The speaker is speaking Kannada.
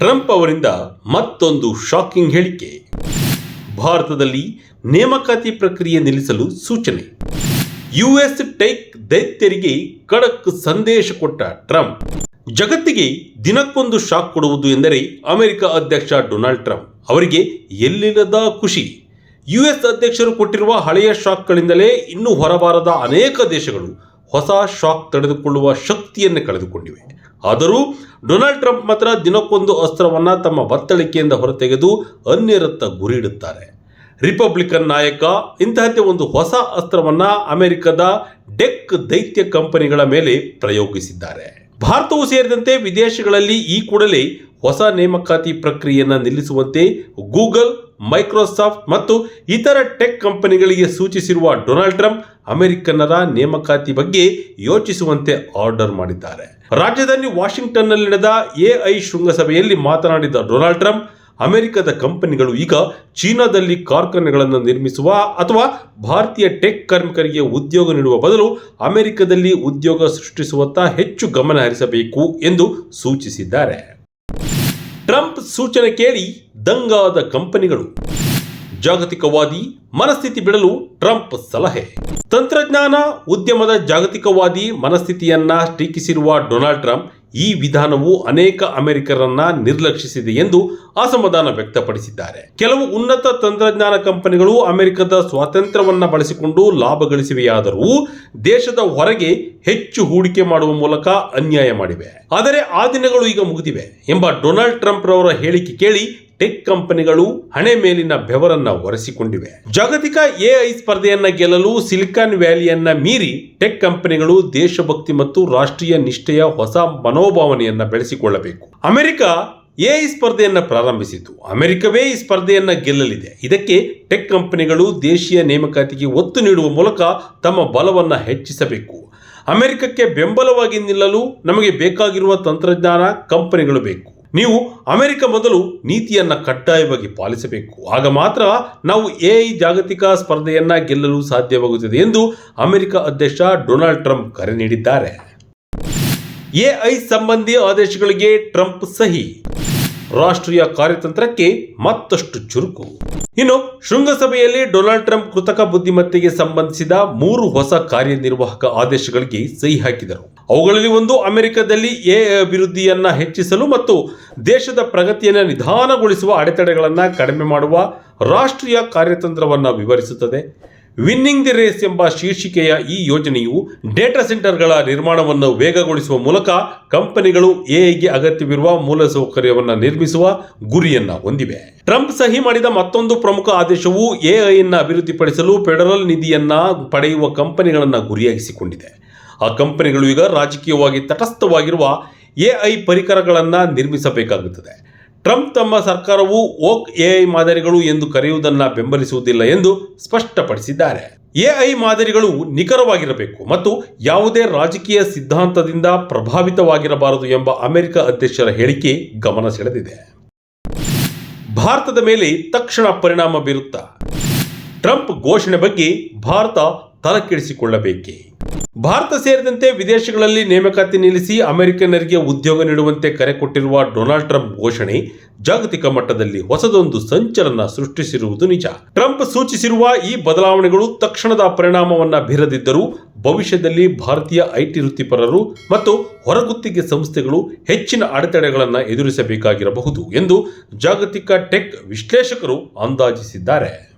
ಟ್ರಂಪ್ ಅವರಿಂದ ಮತ್ತೊಂದು ಶಾಕಿಂಗ್ ಹೇಳಿಕೆ. ಭಾರತದಲ್ಲಿ ನೇಮಕಾತಿ ಪ್ರಕ್ರಿಯೆ ನಿಲ್ಲಿಸಲು ಸೂಚನೆ. ಯುಎಸ್ ಟೈಕ್ ದೈತ್ಯರಿಗೆ ಖಡಕ್ ಸಂದೇಶ ಕೊಟ್ಟ ಟ್ರಂಪ್. ಜಗತ್ತಿಗೆ ದಿನಕ್ಕೊಂದು ಶಾಕ್ ಕೊಡುವುದು ಎಂದರೆ ಅಮೆರಿಕ ಅಧ್ಯಕ್ಷ ಡೊನಾಲ್ಡ್ ಟ್ರಂಪ್. ಅವರಿಗೆ ಎಲ್ಲಿಲ್ಲದ ಖುಷಿ. ಯುಎಸ್ ಅಧ್ಯಕ್ಷರು ಕೊಟ್ಟಿರುವ ಹಳೆಯ ಶಾಕ್ಗಳಿಂದಲೇ ಇನ್ನೂ ಹೊರಬಾರದ ಅನೇಕ ದೇಶಗಳು ಹೊಸ ಶಾಕ್ ತಡೆದುಕೊಳ್ಳುವ ಶಕ್ತಿಯನ್ನು ಕಳೆದುಕೊಂಡಿವೆ. ಆದರೂ ಡೊನಾಲ್ಡ್ ಟ್ರಂಪ್ ಮಾತ್ರ ದಿನಕ್ಕೊಂದು ಅಸ್ತ್ರವನ್ನು ತಮ್ಮ ಬತ್ತಳಿಕೆಯಿಂದ ಹೊರತೆಗೆದು ಅನ್ಯರತ್ತ ಗುರಿಯಿಡುತ್ತಾರೆ. ರಿಪಬ್ಲಿಕನ್ ನಾಯಕ, ಇಂತಹದ್ದೇ ಒಂದು ಹೊಸ ಅಸ್ತ್ರವನ್ನು ಅಮೆರಿಕದ ಡೆಕ್ ದೈತ್ಯ ಕಂಪನಿಗಳ ಮೇಲೆ ಪ್ರಯೋಗಿಸಿದ್ದಾರೆ. ಭಾರತವು ಸೇರಿದಂತೆ ವಿದೇಶಗಳಲ್ಲಿ ಈ ಕೂಡಲೇ ಹೊಸ ನೇಮಕಾತಿ ಪ್ರಕ್ರಿಯೆಯನ್ನು ನಿಲ್ಲಿಸುವಂತೆ ಗೂಗಲ್, ಮೈಕ್ರೋಸಾಫ್ಟ್ ಮತ್ತು ಇತರ ಟೆಕ್ ಕಂಪನಿಗಳಿಗೆ ಸೂಚಿಸಿರುವ ಡೊನಾಲ್ಡ್ ಟ್ರಂಪ್ ಅಮೆರಿಕನ್ನರ ನೇಮಕಾತಿ ಬಗ್ಗೆ ಯೋಚಿಸುವಂತೆ ಆರ್ಡರ್ ಮಾಡಿದ್ದಾರೆ. ರಾಜಧಾನಿ ವಾಷಿಂಗ್ಟನ್ನಲ್ಲಿ ನಡೆದ ಎಐ ಶೃಂಗಸಭೆಯಲ್ಲಿ ಮಾತನಾಡಿದ ಡೊನಾಲ್ಡ್ ಟ್ರಂಪ್ ಅಮೆರಿಕದ ಕಂಪನಿಗಳು ಈಗ ಚೀನಾದಲ್ಲಿ ಕಾರ್ಖಾನೆಗಳನ್ನು ನಿರ್ಮಿಸುವ ಅಥವಾ ಭಾರತೀಯ ಟೆಕ್ ಕಾರ್ಮಿಕರಿಗೆ ಉದ್ಯೋಗ ನೀಡುವ ಬದಲು ಅಮೆರಿಕದಲ್ಲಿ ಉದ್ಯೋಗ ಸೃಷ್ಟಿಸುವತ್ತ ಹೆಚ್ಚು ಗಮನ ಹರಿಸಬೇಕು ಎಂದು ಸೂಚಿಸಿದ್ದಾರೆ. ಟ್ರಂಪ್ ಸೂಚನೆ ಕೇಳಿ ದಂಗಾದ ಕಂಪನಿಗಳು. ಜಾಗತಿಕವಾದಿ ಮನಸ್ಥಿತಿ ಬಿಡಲು ಟ್ರಂಪ್ ಸಲಹೆ. ತಂತ್ರಜ್ಞಾನ, ಉದ್ಯಮದ ಜಾಗತಿಕವಾದಿ ಮನಸ್ಥಿತಿಯನ್ನ ಟೀಕಿಸಿರುವ ಡೊನಾಲ್ಡ್ ಟ್ರಂಪ್ ಈ ವಿಧಾನವು ಅನೇಕ ಅಮೆರಿಕರನ್ನ ನಿರ್ಲಕ್ಷಿಸಿದೆ ಎಂದು ಅಸಮಾಧಾನ ವ್ಯಕ್ತಪಡಿಸಿದ್ದಾರೆ. ಕೆಲವು ಉನ್ನತ ತಂತ್ರಜ್ಞಾನ ಕಂಪನಿಗಳು ಅಮೆರಿಕದ ಸ್ವಾತಂತ್ರ್ಯವನ್ನ ಬಳಸಿಕೊಂಡು ಲಾಭ ಗಳಿಸಿವೆಯಾದರೂ ದೇಶದ ಹೊರಗೆ ಹೆಚ್ಚು ಹೂಡಿಕೆ ಮಾಡುವ ಮೂಲಕ ಅನ್ಯಾಯ ಮಾಡಿವೆ. ಆದರೆ ಆ ದಿನಗಳು ಈಗ ಮುಗಿದಿವೆ ಎಂಬ ಡೊನಾಲ್ಡ್ ಟ್ರಂಪ್ ರವರ ಹೇಳಿಕೆ ಕೇಳಿ ಟೆಕ್ ಕಂಪನಿಗಳು ಹಣೆ ಮೇಲಿನ ಬೆವರನ್ನ ಒರೆಸಿಕೊಂಡಿವೆ. ಜಾಗತಿಕ ಎಐ ಸ್ಪರ್ಧೆಯನ್ನ ಗೆಲ್ಲಲು ಸಿಲಿಕಾನ್ ವ್ಯಾಲಿಯನ್ನ ಮೀರಿ ಟೆಕ್ ಕಂಪನಿಗಳು ದೇಶಭಕ್ತಿ ಮತ್ತು ರಾಷ್ಟ್ರೀಯ ನಿಷ್ಠೆಯ ಹೊಸ ಮನೋಭಾವನೆಯನ್ನ ಬೆಳೆಸಿಕೊಳ್ಳಬೇಕು. ಅಮೆರಿಕ ಎಐ ಸ್ಪರ್ಧೆಯನ್ನು ಪ್ರಾರಂಭಿಸಿತು. ಅಮೆರಿಕವೇ ಈ ಸ್ಪರ್ಧೆಯನ್ನು ಗೆಲ್ಲಲಿದೆ. ಇದಕ್ಕೆ ಟೆಕ್ ಕಂಪನಿಗಳು ದೇಶೀಯ ನೇಮಕಾತಿಗೆ ಒತ್ತು ನೀಡುವ ಮೂಲಕ ತಮ್ಮ ಬಲವನ್ನು ಹೆಚ್ಚಿಸಬೇಕು. ಅಮೆರಿಕಕ್ಕೆ ಬೆಂಬಲವಾಗಿ ನಿಲ್ಲಲು ನಮಗೆ ಬೇಕಾಗಿರುವ ತಂತ್ರಜ್ಞಾನ, ಕಂಪನಿಗಳು ಬೇಕು. ನೀವು ಅಮೆರಿಕ ಮೊದಲು ನೀತಿಯನ್ನು ಕಡ್ಡಾಯವಾಗಿ ಪಾಲಿಸಬೇಕು. ಆಗ ಮಾತ್ರ ನಾವು ಎಐ ಜಾಗತಿಕ ಸ್ಪರ್ಧೆಯನ್ನು ಗೆಲ್ಲಲು ಸಾಧ್ಯವಾಗುತ್ತದೆ ಎಂದು ಅಮೆರಿಕ ಅಧ್ಯಕ್ಷ ಡೊನಾಲ್ಡ್ ಟ್ರಂಪ್ ಕರೆ ನೀಡಿದ್ದಾರೆ. ಎಐ ಸಂಬಂಧಿ ಆದೇಶಗಳಿಗೆ ಟ್ರಂಪ್ ಸಹಿ. ರಾಷ್ಟ್ರೀಯ ಕಾರ್ಯತಂತ್ರಕ್ಕೆ ಮತ್ತಷ್ಟು ಚುರುಕು. ಇನ್ನು, ಶೃಂಗಸಭೆಯಲ್ಲಿ ಡೊನಾಲ್ಡ್ ಟ್ರಂಪ್ ಕೃತಕ ಬುದ್ಧಿಮತ್ತೆಗೆ ಸಂಬಂಧಿಸಿದ ಮೂರು ಹೊಸ ಕಾರ್ಯನಿರ್ವಾಹಕ ಆದೇಶಗಳಿಗೆ ಸಹಿ ಹಾಕಿದರು. ಅವುಗಳಲ್ಲಿ ಒಂದು ಅಮೆರಿಕದಲ್ಲಿ ಎ ಅಭಿವೃದ್ಧಿಯನ್ನ ಹೆಚ್ಚಿಸಲು ಮತ್ತು ದೇಶದ ಪ್ರಗತಿಯನ್ನು ನಿಧಾನಗೊಳಿಸುವ ಅಡೆತಡೆಗಳನ್ನು ಕಡಿಮೆ ಮಾಡುವ ರಾಷ್ಟ್ರೀಯ ಕಾರ್ಯತಂತ್ರವನ್ನು ವಿವರಿಸುತ್ತದೆ. ವಿನ್ನಿಂಗ್ ದಿ ರೇಸ್ ಎಂಬ ಶೀರ್ಷಿಕೆಯ ಈ ಯೋಜನೆಯು ಡೇಟಾ ಸೆಂಟರ್ಗಳ ನಿರ್ಮಾಣವನ್ನು ವೇಗಗೊಳಿಸುವ ಮೂಲಕ ಕಂಪನಿಗಳು ಎಐಗೆ ಅಗತ್ಯವಿರುವ ಮೂಲಸೌಕರ್ಯವನ್ನು ನಿರ್ಮಿಸುವ ಗುರಿಯನ್ನು ಹೊಂದಿವೆ. ಟ್ರಂಪ್ ಸಹಿ ಮಾಡಿದ ಮತ್ತೊಂದು ಪ್ರಮುಖ ಆದೇಶವು ಎಐನ ಅಭಿವೃದ್ಧಿಪಡಿಸಲು ಫೆಡರಲ್ ನಿಧಿಯನ್ನ ಪಡೆಯುವ ಕಂಪನಿಗಳನ್ನು ಗುರಿಯಾಗಿಸಿಕೊಂಡಿದೆ. ಆ ಕಂಪನಿಗಳು ಈಗ ರಾಜಕೀಯವಾಗಿ ತಟಸ್ಥವಾಗಿರುವ ಎಐ ಪರಿಕರಗಳನ್ನು ನಿರ್ಮಿಸಬೇಕಾಗುತ್ತದೆ. ಟ್ರಂಪ್ ತಮ್ಮ ಸರ್ಕಾರವು ಓಕ್ ಎಐ ಮಾದರಿಗಳು ಎಂದು ಕರೆಯುವುದನ್ನು ಬೆಂಬಲಿಸುವುದಿಲ್ಲ ಎಂದು ಸ್ಪಷ್ಟಪಡಿಸಿದ್ದಾರೆ. ಎಐ ಮಾದರಿಗಳು ನಿಖರವಾಗಿರಬೇಕು ಮತ್ತು ಯಾವುದೇ ರಾಜಕೀಯ ಸಿದ್ಧಾಂತದಿಂದ ಪ್ರಭಾವಿತವಾಗಿರಬಾರದು ಎಂಬ ಅಮೆರಿಕ ಅಧ್ಯಕ್ಷರ ಹೇಳಿಕೆ ಗಮನ ಸೆಳೆದಿದೆ ಭಾರತದ ಮೇಲೆ ತಕ್ಷಣ ಪರಿಣಾಮ ಬೀರುತ್ತ? ಟ್ರಂಪ್ ಘೋಷಣೆ ಬಗ್ಗೆ ಭಾರತ ತಲೆಕೆಡಿಸಿಕೊಳ್ಳಬೇಕೇ? ಭಾರತ ಸೇರಿದಂತೆ ವಿದೇಶಗಳಲ್ಲಿ ನೇಮಕಾತಿ ನಿಲ್ಲಿಸಿ ಅಮೆರಿಕನ್ನರಿಗೆ ಉದ್ಯೋಗ ನೀಡುವಂತೆ ಕರೆ ಕೊಟ್ಟಿರುವ ಡೊನಾಲ್ಡ್ ಟ್ರಂಪ್ ಘೋಷಣೆ ಜಾಗತಿಕ ಮಟ್ಟದಲ್ಲಿ ಹೊಸದೊಂದು ಸಂಚಲನ ಸೃಷ್ಟಿಸಿರುವುದು ನಿಜ. ಟ್ರಂಪ್ ಸೂಚಿಸಿರುವ ಈ ಬದಲಾವಣೆಗಳು ತಕ್ಷಣದ ಪರಿಣಾಮವನ್ನ ಬೀರದಿದ್ದರೂ ಭವಿಷ್ಯದಲ್ಲಿ ಭಾರತೀಯ ಐಟಿ ವೃತ್ತಿಪರರು ಮತ್ತು ಹೊರಗುತ್ತಿಗೆ ಸಂಸ್ಥೆಗಳು ಹೆಚ್ಚಿನ ಅಡೆತಡೆಗಳನ್ನು ಎದುರಿಸಬೇಕಾಗಿರಬಹುದು ಎಂದು ಜಾಗತಿಕ ಟೆಕ್ ವಿಶ್ಲೇಷಕರು ಅಂದಾಜಿಸಿದ್ದಾರೆ.